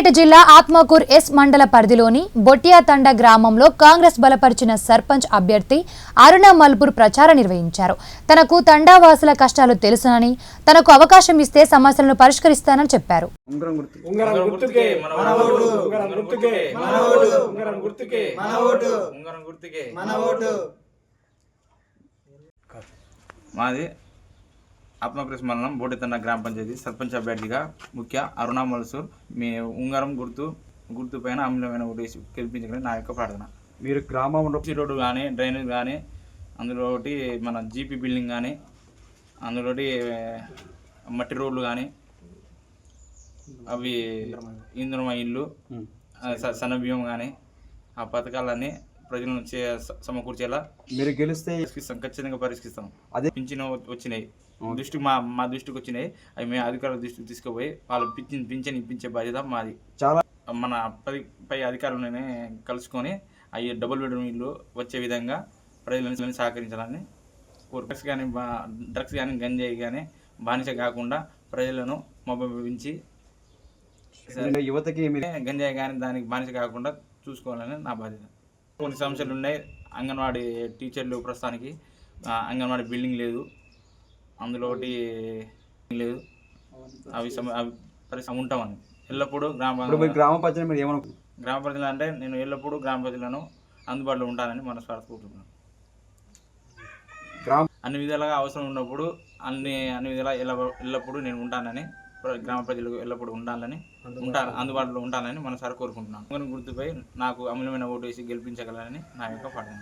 సిద్దిపేట జిల్లా ఆత్మకూర్ ఎస్ మండల పరిధిలోని బొట్టియాతండ గ్రామంలో కాంగ్రెస్ బలపరిచిన సర్పంచ్ అభ్యర్థి అరుణ మల్పూర్ ప్రచారం నిర్వహించారు. తనకు తండావాసుల కష్టాలు తెలుసునని తనకు అవకాశం ఇస్తే సమస్యలను పరిష్కరిస్తానని చెప్పారు. ఉంగరం గుర్తు. ఉంగరం గుర్తుకే మన ఓటు. ఉంగరం గుర్తుకే మన ఓటు. ఉంగరం గుర్తుకే. మన ఓటు. ఉంగరం గుర్తుకే. మన ఓటు. మాది ఆత్మకృష్ణ మండలం బోడితండ గ్రామ పంచాయతీ సర్పంచ్ అభ్యర్థిగా ముఖ్య అరుణ మల్సూర్ మీ ఉంగరం గుర్తు గుర్తు పైన అమూల్యమైన ఓటు వేసి గెలిపించగలని నా యొక్క ప్రార్థన. మీరు గ్రామంలో సీ రోడ్డు కానీ డ్రైనేజ్ కానీ అందులో ఒకటి మన జీపీ బిల్డింగ్ కానీ అందులో మట్టి రోడ్లు కానీ అవి ఇంద్రమ ఇల్లు ఆ, స- సన్నబియ్యం కానీ ఆ పథకాలన్నీ ప్రజలను చే స- సమకూర్చేలా మీరు గెలిస్తే ఖచ్చితంగా పరిష్కరిస్తాం. అదే పింఛన్ వచ్చినాయి. దృష్టి మా మా దృష్టికి వచ్చినాయి. అవి మేము అధికారుల దృష్టికి తీసుకుపోయి వాళ్ళు పింఛన్ పింఛన్ ఇప్పించే బాధ్యత మాది. చాలా మన పది పై అధికారులనే కలుసుకొని అవి డబుల్ బెడ్రూమ్ ఇల్లు వచ్చే విధంగా ప్రజలను సహకరించాలని డ్రగ్స్ కానీ డ్రగ్స్ కానీ గంజాయి కానీ బానిస కాకుండా ప్రజలను ఎందుకంటే యువతకి గంజాయి కానీ దానికి బానిస కాకుండా చూసుకోవాలని నా బాధ్యత. కొన్ని సమస్యలు ఉన్నాయి. అంగన్వాడీ టీచర్లు ప్రస్తుతానికి అంగన్వాడీ బిల్డింగ్ లేదు. అందులో ఒకటి లేదు. అవి అవి పరిశ్రమ ఉంటామని. ఎల్లప్పుడూ గ్రామ గ్రామ పంచాయతీ మీరు ఏమనుకుంటున్నారు గ్రామ ప్రజలు అంటే నేను ఎల్లప్పుడూ గ్రామ ప్రజలను అందుబాటులో ఉంటానని మనస్ఫూర్తి కోరుకుంటున్నాను. గ్రామ అన్ని విధాలుగా అవసరం ఉన్నప్పుడు అన్ని అన్ని విధాలా ఎల్ల ఎల్లప్పుడూ నేను ఉంటానని గ్రామ ప్రజలకు ఎల్లప్పుడూ ఉండాలని ఉంటాను అందుబాటులో ఉంటానని మనసారి కోరుకుంటున్నాను. గుర్తుపై నాకు అమూల్యమైన ఓటు వేసి గెలిపించగలరని నా యొక్క పాఠం